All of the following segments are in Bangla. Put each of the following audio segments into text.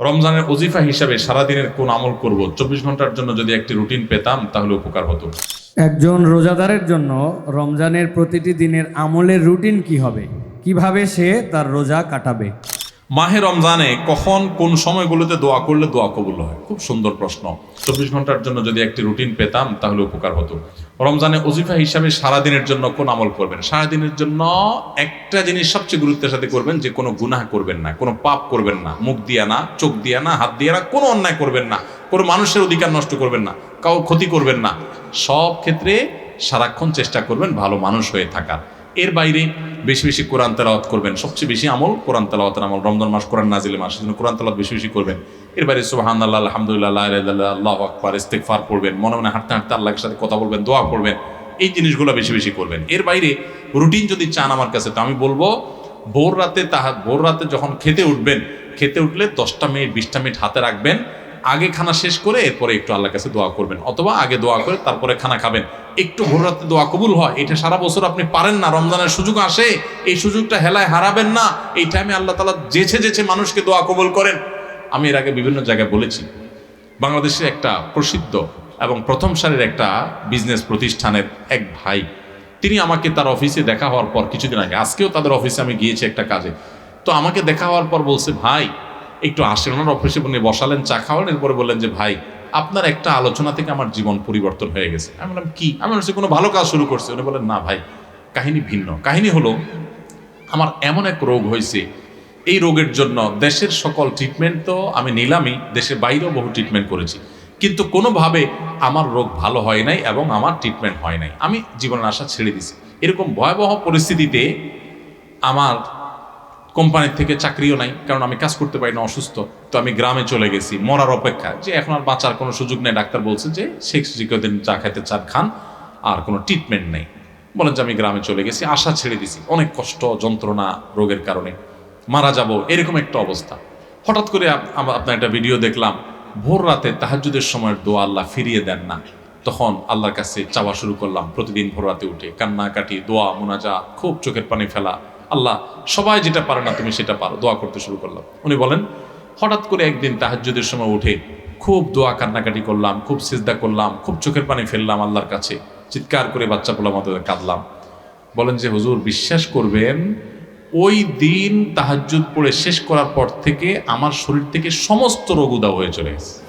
রমজানের অজিফা হিসাবে সারাদিনের কোন আমল করব? চব্বিশ ঘণ্টার জন্য যদি একটি রুটিন পেতাম তাহলে উপকার হতো। একজন রোজাদারের জন্য রমজানের প্রতিটি দিনের আমলের রুটিন কি হবে? কীভাবে সে তার রোজা কাটাবে? মাহে রমজানে কখন কোন সময়গুলোতে দোয়া করলে দোয়া কবুল হয়? খুব সুন্দর প্রশ্ন। চব্বিশ ঘণ্টার জন্য যদি একটি রুটিন পেতাম তাহলে উপকার হতো। রমজানে অজিফা হিসাবে সারাদিনের জন্য কোন আমল করবেন? সারাদিনের জন্য একটা জিনিস সবচেয়ে গুরুত্বের সাথে করবেন যে কোনো গুনাহ করবেন না, কোনো পাপ করবেন না, মুখ দিয়া না, চোখ দিয়া না, হাত দিয়া না, কোনো অন্যায় করবেন না, কোনো মানুষের অধিকার নষ্ট করবেন না কাউ ক্ষতি করবেন না। সব ক্ষেত্রে সারাক্ষণ চেষ্টা করবেন ভালো মানুষ হয়ে থাকার। এর বাইরে বেশি বেশি কোরআন তেলাওয়াত করবেন। সবচেয়ে বেশি আমল কোরআন তেলাওয়াতের আমল। রমজান মাস কোরআন নাজিলে মাস সেজন্য কোরআন তেলাওয়াত বেশি বেশি করবেন। এর বাইরে সুবাহান আল্লাহ আলহামদুলিল্লাহ আল্লাহু আকবার, ইস্তেগফার পড়বেন। মনে মনে হাঁটতে হাঁটতে আল্লাহর সাথে কথা বলবেন, দোয়া করবেন এই জিনিসগুলো বেশি বেশি করবেন। এর বাইরে রুটিন যদি চান আমার কাছে, তো আমি বলব, ভোর রাতে তাহা ভোর রাতে যখন খেতে উঠবেন, খেতে উঠলে দশটা মিনিট, বিশটা মিনিট হাতে রাখবেন। আগে খানা শেষ করে এরপরে একটু আল্লাহর কাছে দোয়া করবেন। অথবা আগে দোয়া করে তারপরে খানা খাবেন। একটু ভোর রাতে দোয়া কবুল হয়। এটা সারা বছর আপনি পারেন না। রমজানের সুযোগ আসে। এই সুযোগটা হেলায় হারাবেন না। এই টাইমে আল্লাহ তালা যেছে যেছে মানুষকে দোয়া কবুল করেন। আমি এর আগে বিভিন্ন জায়গায় বলেছি বাংলাদেশের একটা প্রসিদ্ধ এবং প্রথম সারির একটা বিজনেস প্রতিষ্ঠানের এক ভাই, তিনি আমাকে তার অফিসে দেখা হওয়ার পর কিছুদিন আগে, আজকেও তাদের অফিসে আমি গিয়েছি একটা কাজে। তো আমাকে দেখা হওয়ার পর বলছে, ভাই একটু আসেন, ওনার অফিসে উনি বসালেন, চা খাওয়ালেন, এরপরে বললেন যে, ভাই, আপনার একটা আলোচনা থেকে আমার জীবন পরিবর্তন হয়ে গেছে। আমি বললাম, কি? আমি বলছি, কোনো ভালো কাজ শুরু করছে? উনি বলেন না ভাই, কাহিনী ভিন্ন। কাহিনী হলো, আমার এমন এক রোগ হয়েছে, এই রোগের জন্য দেশের সকল ট্রিটমেন্ট তো আমি নিলামই, দেশের বাইরেও বহু ট্রিটমেন্ট করেছি। কিন্তু কোনোভাবে আমার রোগ ভালো হয় নাই এবং আমার ট্রিটমেন্ট হয় নাই। আমি জীবনের আশা ছেড়ে দিছি। এরকম ভয়াবহ পরিস্থিতিতে আমার কোম্পানির থেকে চাকরিও নাই, কারণ আমি কাজ করতে পারি না, অসুস্থ। তো আমি গ্রামে চলে গেছি, মরার অপেক্ষা। যে এখন আর বাঁচার কোনো সুযোগ নেই, ডাক্তার বলছে যে শেখ জিকদিন চা খাইতে চান খান, আর কোনো ট্রিটমেন্ট নেই। বলেন যে আমি গ্রামে চলে গেছি, আশা ছেড়ে দিছি, অনেক কষ্ট, যন্ত্রণা, রোগের কারণে। মারা যাব, এরকম একটা অবস্থা। হঠাৎ করে আপনার একটা ভিডিও দেখলাম, ভোর রাতে তাহাজুদের সময়ের দোয়া আল্লাহ ফিরিয়ে দেন না। তখন আল্লাহর কাছে চাওয়া শুরু করলাম, প্রতিদিন ভোর রাতে উঠে, কান্নাকাটি, দোয়া মোনাজা খুব চোখের পানি ফেলা আল্লাহ, সবাই যেটা পারে না তুমি সেটা পারো। দোয়া করতে শুরু করলাম। উনি বলেন, হঠাৎ করে একদিন তাহাজ্জুদের সময় উঠে খুব দোয়া কান্নাকাটি করলাম, খুব সিজদা করলাম, খুব চোখের পানি ফেললাম আল্লাহর কাছে, চিৎকার করে বাচ্চা পোলা মতো কাঁদলাম। বলেন যে, হুজুর, বিশ্বাস করবেন, ওই দিন তাহাজ্জুদ পড়ে শেষ করার পর থেকে আমার শরীর থেকে সমস্ত রোগ উদাও হয়ে চলে গেছে।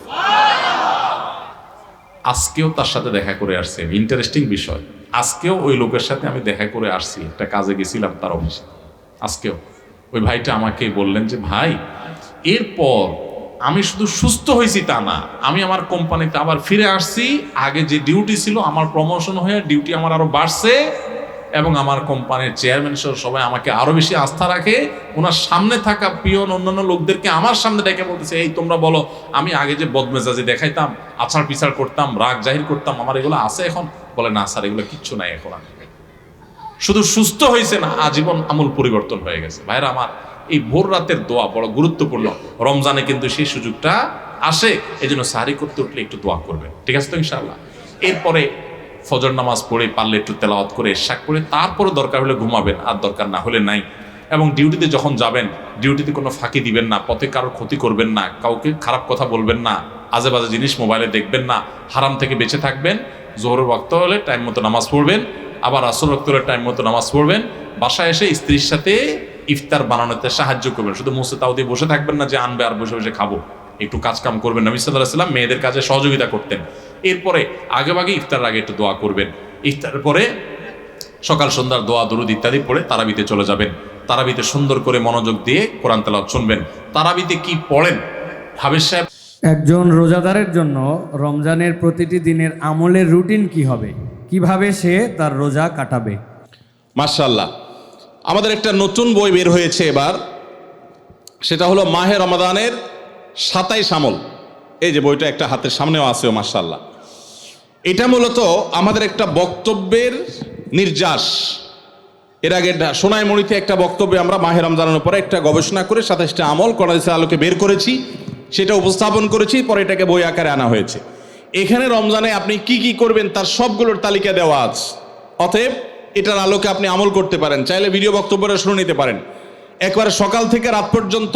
আজকেও তার সাথে দেখা করে আসছি আমি। ইন্টারেস্টিং বিষয়। আজকেও ওই লোকের সাথে আমি দেখা করে আসছি। একটা কাজে গেছিলাম তার অফিসে। আজকেও। ওই ভাইটা আমাকে বললেন যে, ভাই, এরপর আমি শুধু সুস্থ হয়েছি তা না, আমি আমার কোম্পানিতে আবার ফিরে আসছি। আগে যে ডিউটি ছিল, আমার প্রমোশন হয়ে ডিউটি আমার আরও বাড়ছে। এবং আমার কোম্পানির চেয়ারম্যান সহ সবাই আমাকে আরও বেশি আস্থা রাখে। ওনার সামনে থাকা পিয়ন অন্যান্য লোকদেরকে আমার সামনে ডেকে বলতেছে, এই তোমরা বলো, আমি আগে যে বদমেজাজি দেখাইতাম আছাড় পিছাড় করতাম, রাগ জাহির করতাম, আমার এগুলো আছে এখন? বলে, না স্যার, এগুলো কিচ্ছু নাই এখন। শুধু সুস্থ হয়েছে না, আজীবন আমূল পরিবর্তন হয়ে গেছে। ভাইরা আমার, এই ভোর রাতের দোয়া বড় গুরুত্বপূর্ণ। রমজানে কিন্তু সেই সুযোগটা আসে। এই জন্য সাহারি করতে উঠলে একটু দোয়া করবেন। ঠিক আছে তো ইনশাআল্লাহ? এরপরে ফজর নামাজ পড়ে পারলে একটু তেলাওয়াত করে শাক করে তারপরে দরকার হলে ঘুমাবেন, আর দরকার না হলে নাই। এবং ডিউটিতে যখন যাবেন, ডিউটিতে কোনো ফাঁকি দিবেন না, পথে কারোর ক্ষতি করবেন না, কাউকে খারাপ কথা বলবেন না আজে বাজে জিনিস মোবাইলে দেখবেন না, হারাম থেকে বেঁচে থাকবেন, জোহরের বক্ত হলে টাইম মতো নামাজ পড়বেন, আবার আসর রক্ত হলে টাইম মতো নামাজ পড়বেন, বাসায় এসে স্ত্রীর সাথে ইফতার বানানোতে সাহায্য করবেন। শুধু মুসে তাও দিয়ে বসে থাকবেন না যে আনবে আর বসে বসে খাব। একটু কাজ কাম করবেন। নবী সাল্লাহ সাল্লাম মেয়েদের কাজে সহযোগিতা করতেন। এরপরে আগে ভাগে ইফতার আগে একটু দোয়া করবেন। ইফতারের পরে সকাল সন্ধ্যার দোয়া দরুদ ইত্যাদি পড়ে তারাবিতে চলে যাবেন। তারাবিতে সুন্দর করে মনোযোগ দিয়ে কোরআন তেলাওয়াত শুনবেন। তারাবিতে কি পড়েন? হাবেজ সাহেব। একজন রোজাদারের জন্য রমজানের প্রতিটি দিনের আমলের রুটিন কি হবে? কীভাবে সে তার রোজা কাটাবে? মার্শাল্লাহ আমাদের একটা নতুন বই বের হয়েছে এবার। সেটা হলো মাহে রমাদানের সাতাইশ আমল। এই যে বইটা একটা হাতের সামনেও আছে মার্শাল্লাহ এটা মূলত আমাদের একটা বক্তব্যের নির্যাস। এর আগে সোনাইমণিতে একটা বক্তব্যে আমরা মাহে রমজানের উপরে একটা গবেষণা করে সাতাইশটা আমল করাদেশের আলোকে বের করেছি, সেটা উপস্থাপন করেছি, পরে এটাকে বই আকারে আনা হয়েছে। এখানে রমজানে আপনি কি কি করবেন তার সবগুলোর তালিকা দেওয়া আছে। অতএব এটার আলোকে আপনি আমল করতে পারেন। চাইলে ভিডিও বক্তব্যটা শুনে নিতে পারেন। একবারে সকাল থেকে রাত পর্যন্ত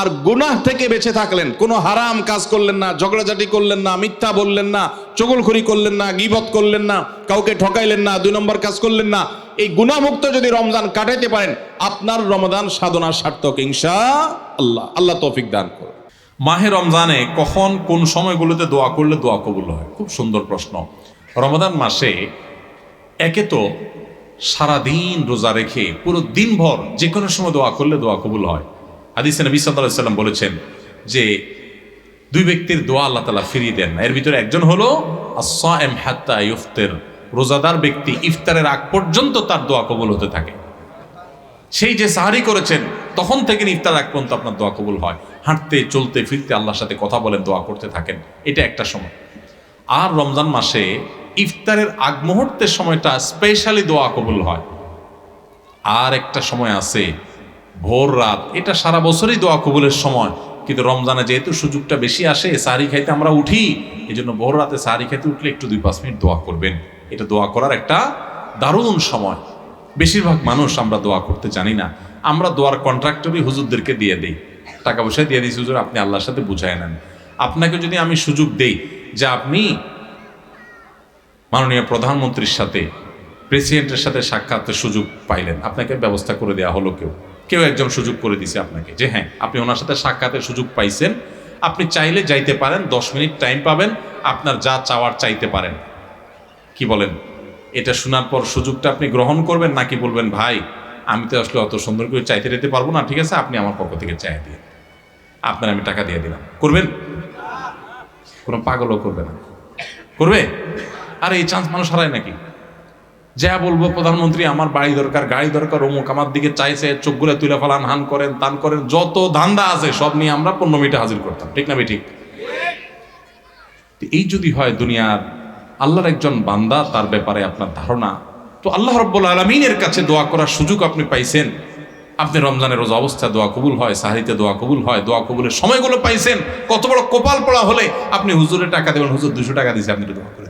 আর গুনাহ থেকে বেঁচে থাকলেন। কোনো হারাম কাজ করলেন না, ঝগড়াঝাটি করলেন না, মিথ্যা বললেন না, চগলখড়ি করলেন না, গিবত করলেন না, কাউকে ঠকাইলেন না, দুই নম্বর কাজ করলেন না। এই গুনাহমুক্ত যদি রমজান কাটাইতে পারেন, আপনার রমজান সাধনার সার্থক ইনশা আল্লাহ আল্লাহ তৌফিক দান করুন। মাহে রমজানে কখন কোন সময়গুলোতে দোয়া করলে দোয়া কবুল হয়? খুব সুন্দর প্রশ্ন। রমজান মাসে একে তো সারাদিন রোজা রেখে পুরো দিনভর যে কোনো সময় দোয়া করলে দোয়া কবুল হয়। হাদিসে নবী সাল্লাল্লাহু সাল্লাম বলেছেন যে দুই ব্যক্তির দোয়া আল্লাহ তালা ফিরিয়ে দেন এর ভিতরে একজন হলো এম হাত্তা ইফতের রোজাদার ব্যক্তি ইফতারের আগ পর্যন্ত তার দোয়া কবুল হতে থাকে। সেই যে সাহারি করেছেন, তখন থেকে ইফতার আগ পর্যন্ত আপনার দোয়া কবুল হয়। হাঁটতে, চলতে, ফিরতে আল্লাহর সাথে কথা বলেন, দোয়া করতে থাকেন। এটা একটা সময়। আর রমজান মাসে ইফতারের আগ মুহূর্তের সময়টা স্পেশালি দোয়া কবুল হয়। আর একটা সময় আছে ভোর রাত। এটা সারা বছরই দোয়া কবুলের সময়। কিন্তু রমজানে যেহেতু সুযোগটা বেশি আসে, সাহারি খাইতে আমরা উঠি। এই জন্য ভোর রাতে সাহারি খাইতে উঠলে একটু দুই পাঁচ মিনিট দোয়া করবেন। এটা দোয়া করার একটা দারুণ সময়। বেশিরভাগ মানুষ আমরা দোয়া করতে জানি না। আমরা দোয়ার কন্ট্রাক্টরই হুজুরদেরকে দিয়ে দিই। টাকা পয়সা দিয়ে দিই হুজুর, আপনি আল্লাহর সাথে বুঝায় নেন। আপনাকে যদি আমি সুযোগ দেই যে আপনি মাননীয় প্রধানমন্ত্রীর সাথে প্রেসিডেন্টের সাথে সাক্ষাতের সুযোগ পাইলেন, আপনাকে ব্যবস্থা করে দেওয়া হলো কেউ। কেউ একজন সুযোগ করে দিছে আপনাকে। যে হ্যাঁ আপনি ওনার সাথে সাক্ষাতের সুযোগ পাইছেন। আপনি চাইলে যাইতে পারেন, দশ মিনিট টাইম পাবেন, আপনার যা চাওয়ার চাইতে পারেন। কি বলেন? এটা শোনার পর সুযোগটা আপনি গ্রহণ করবেন নাকি বলবেন, ভাই, আমি তো আসলে অত সুন্দর করে চাইতে যেতে পারব না, ঠিক আছে? আপনি আমার পক্ষ থেকে চাই দিয়ে আপনার আমি টাকা দিয়ে দিলাম। করবেন? কোনো পাগলও করবে না। করবে? আর, এই চান্স মানুষ হারায় নাকি? যা বলব প্রধানমন্ত্রী, আমার বাড়ি দরকার, গাড়ি দরকার, অমুক আমার দিকে চাইছে চোখগুলো তুলে ফেলান, হান করেন, তান করেন, যত ধান্দা আছে সব নিয়ে আমরা পনেরো মিনিটে হাজির করতাম, ঠিক না ঠিক এই যদি হয় দুনিয়ার আল্লাহর একজন বান্দা, তার ব্যাপারে আপনার ধারণা, তো আল্লাহ রব্বুল আলমিনের কাছে দোয়া করার সুযোগ আপনি পাইছেন। আপনি রমজানের রোজা অবস্থা দোয়া কবুল হয়, সাহারিতে দোয়া কবুল হয়, দোয়া কবুলের সময়গুলো পাইছেন, কত বড় কপাল পড়া হলে আপনি হুজুরের টাকা দেবেন, হুজুর দুশো টাকা দিয়েছে আপনি দোয়া করে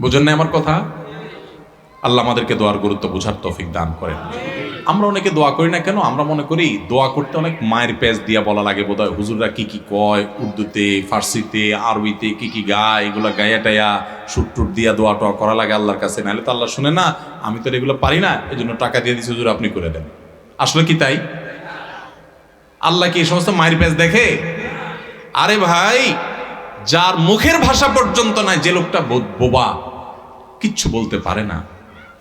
বুঝেন না আমার কথা? আল্লাহ আমাদেরকে দোয়ার গুরুত্ব বোঝার তৌফিক দান করেন। আমরা অনেকে দোয়া করি না কেন? আমরা মনে করি দোয়া করতে অনেক মায়ের পেজ দিয়া বলা লাগে বোধহয়। হুজুররা কি কি কয়? উর্দুতে, ফার্সিতে, আরবিতে, কি কি গায়, এগুলো গায়া টায়া সুট টুট দিয়া দোয়া টোয়া করা লাগে আল্লাহর কাছে। নাহলে তো আল্লাহ শুনে না, আমি তো এগুলো পারি না এই জন্য টাকা দিয়ে দিচ্ছি হুজুর, আপনি করে দেন। আসলে কি তাই? আল্লাহ কি এই সমস্ত মায়ের পেজ দেখে? আরে ভাই যার মুখের ভাষা পর্যন্ত নাই, যে লোকটা বোবা, কিচ্ছু বলতে পারে না।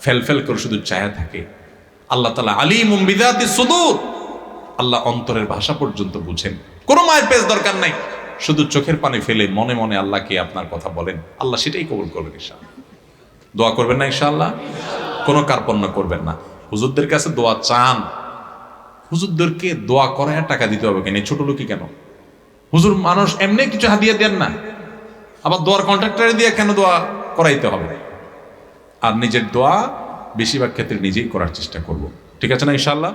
ফেল ফেল করে শুধু চায়া থাকে। আল্লাহ তালা আলী মুম্বিদাতি সুদূর। আল্লাহ অন্তরের ভাষা পর্যন্ত বুঝেন। কোনো মায়ের পেজ দরকার নাই। শুধু চোখের পানি ফেলে মনে মনে আল্লাহকে আপনার কথা বলেন। আল্লাহ সেটাই কবুল করবেন ইনশাআল্লাহ। দোয়া করবেন না ইনশাআল্লাহ? কোনো কার্পণ্য করবেন না। হুজুরদের কাছে দোয়া চান। হুজুরদেরকে দোয়া করায় টাকা দিতে হবে কেন? ছোট লোকই কেন? হুজুর মানুষ এমনি কিছু হাদিয়া দেন না। আবার দোয়ার কন্ট্রাক্টরে দিয়ে কেন দোয়া করাইতে হবে? আর নিজের দোয়া বেশিরভাগ ক্ষেত্রে নিজেই করার চেষ্টা করব। ঠিক আছে না ইনশাল্লাহ